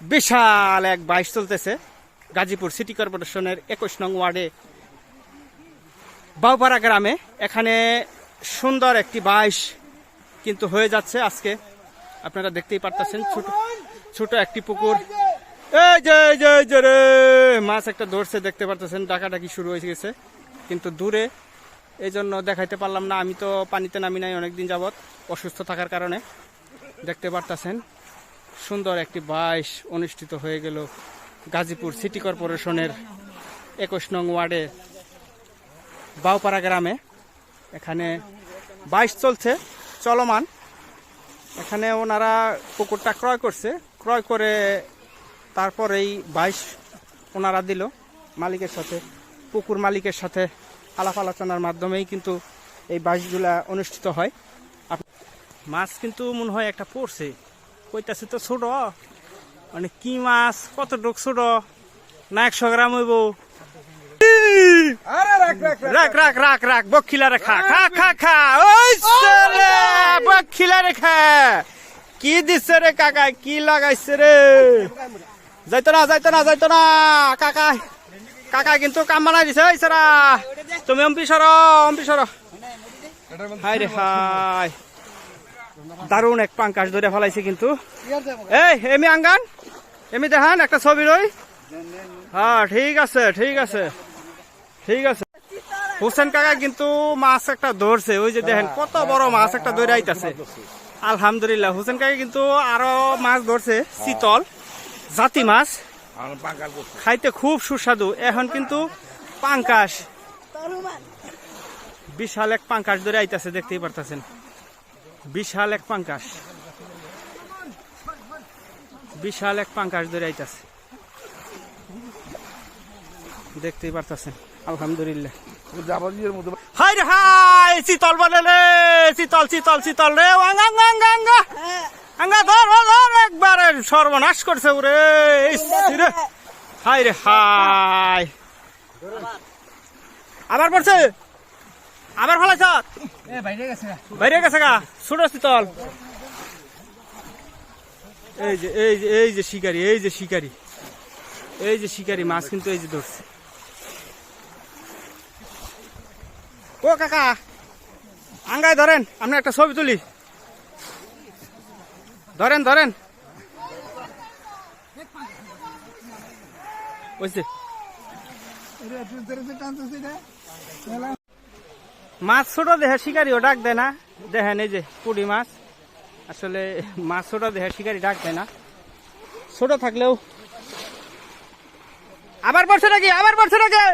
বিশাল এক বাইশ চলতেছে। গাজীপুর সিটি কর্পোরেশনের একুশ নং ওয়ার্ডে বাউপাড়া গ্রামে। এখানে সুন্দর একটি বাইশ কিন্তু হয়ে যাচ্ছে আজকে। আপনারা দেখতেই পারতেছেন ছোট ছোট একটি পুকুর। এই যে এই যে রে, মাছ একটা ধরছে, দেখতে পারতেছেন, ডাকাডাকি শুরু হয়ে গেছে। কিন্তু দূরে এই জন্য দেখাইতে পারলাম না। আমি তো পানিতে নামি নাই, অনেকদিন যাবত অসুস্থ থাকার কারণে। দেখতে পারতেছেন। সুন্দর একটি বাইশ অনুষ্ঠিত হয়ে গেল গাজীপুর সিটি কর্পোরেশনের একুশ নং ওয়ার্ডে বাউপাড়া গ্রামে। এখানে বাইশ চলছে, চলমান। এখানে ওনারা পুকুরটা ক্রয় করছে, ক্রয় করে তারপর এই বাইশ ওনারা দিল মালিকের সাথে, পুকুর মালিকের সাথে আলাপ আলোচনার মাধ্যমেই কিন্তু এই বাইশগুলা অনুষ্ঠিত হয়। মাছ কিন্তু মনে হয় একটা পড়ছে। কইতাছে তো ছোট। মানে কি মাছ কত কতটুক ছোট? না একশো গ্রাম হইব। রাখ রাখ রাখ। রাখ বক্ষিলা রে খা খা খা। ওই বক্ষিলা রে খা কি দিছে রে কাকা কি লাগাইছে রে? যাইতো না যাইতো না যাইতো না। কাকা কাকা কিন্তু কাম বানাই দিছে এই সারা তুমি অম্পি সর অম্পি সর। হাই রে হাই। দারুণ এক পাঙ্কাশ ধরে ফেলাইছে কিন্তু। এই এমি আঙ্গান এমি দেখান একটা ছবি রই। হ্যাঁ ঠিক আছে ঠিক আছে ঠিক আছে। হোসেন কাকা কিন্তু মাছ একটা ধরছে ওই যে দেখেন কত বড় মাছ একটা ধরে আইতাছে। আলহামদুলিল্লাহ হোসেন কাকা কিন্তু আরও মাছ ধরছে শীতল জাতি মাছ। খাইতে খুব সুস্বাদু এখন কিন্তু পাঙ্কাশ। বিশাল এক পাঙ্কাশ ধরে আইতাছে দেখতেই পারতাছেন। বিশাল এক পাঙ্কাশ। বিশাল এক পাঙ্কাশ ধরে আইতাছে। দেখতেই পারতাছেন আলহামদুলিল্লাহ। হাই রে হাই শীতল রে শীতল শীতল শীতল রে আঙ্গা ধর ধর, একবারে সর্বনাশ করছে ওরে রে। হাই রে হাই। আবার পড়ছে। আবার ফলাইছ? বাইরে গেছে গা। ছোট শীতল এই যে এই যে এই যে শিকারি এই যে শিকারি। এই যে শিকারি মাছ কিন্তু এই যে ধরছে। ও কাকা আঙ্গায় ধরেন আমরা একটা ছবি তুলি। ধরেন ধরেন। বুঝছে মাছ ছোট দেহে শিকারিও ডাক দেয় না। দেখেন এই যে পুডি মাছ। আসলে মাছ ছোট দেহে শিকারি ডাক দেয় না। ছোট থাকলেও আবার পড়ছে নাকি? আবার পড়ছে নাকি?